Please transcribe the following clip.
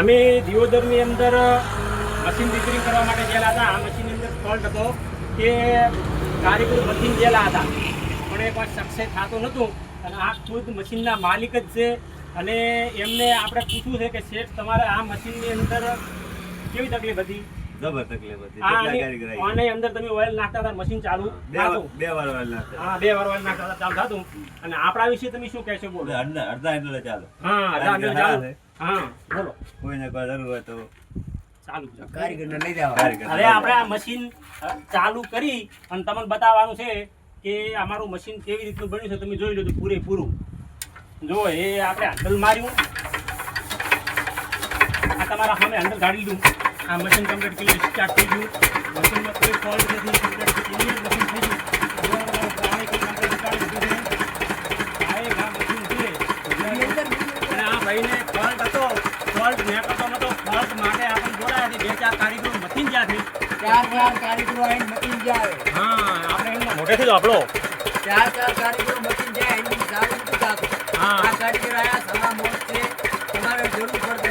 અમે દિયોદરની અંદર machine repairing કરવા માટે ગયેલા હતા. આ મશીનની અંદર ફોલ્ટ હતો કે કારીગર મશીન ગયેલા હતા. પણ એ કોઈ સક્સેસ થતું નહોતું. અને આ ખુદ મશીનના માલિક જ છે. અને એમને આપણે પૂછવું છે કે શેઠ, તમારે આ મશીનની અંદર કેવી તકલીફ હતી? જબર તકલીફ હતી. કેટલા કારીગર આવી? આની અંદર તમે ઓઇલ નાખતા હતા મશીન ચાલુ બે બે વાર ઓઇલ નાખતા. હા બે વાર ઓઇલ નાખતા હતા ચાલુ થતું. અને આપણા વિશે તમે શું કહેશો બોલો. અડધા અડધા એટલે ચાલો. હા અઢાર કારીગર ચાલુ. હા બોલો. કોઈને કોઈ જરૂર હોય તો ચાલુ કારીગરને લઈ જવા. હવે આપણે આ મશીન ચાલુ કરી અને તમને બતાવવાનું છે કે અમારું મશીન કેવી રીતનું બન્યું છે તમે જોઈ લો તો પૂરેપૂરું. જો એ આપણે હેન્ડલ માર્યું. આ તમારા સામે હેન્ડલ કાઢી લીધું આ મશીન કમ્પ્લીટ કર્યું સ્ટાર્ટ થઈ ગયું. મશીનમાં કોઈ ફોલ્ટ નથી કમ્પ્લીટ મશીન થઈ ગયું. મશીન છે. ગયું આ ભાઈને ફોલ્ટ હતો. ફોલ્ટ નીકળતો નતો ફોલ્ટ માટે આપણે બોલાયા છે. બે ચાર કારીગરો મશીન ગયા છે. ચાર ચાર કારીગરો આવીને મશીન જાય હા આપણે એમના જ આપણો. ચાર ચાર કારીગરો મશીન જાય એની ચાલુ નથી થતું હા. આ કારીગર આવ્યા સવા મોટ છે. તમારે જરૂર પડશે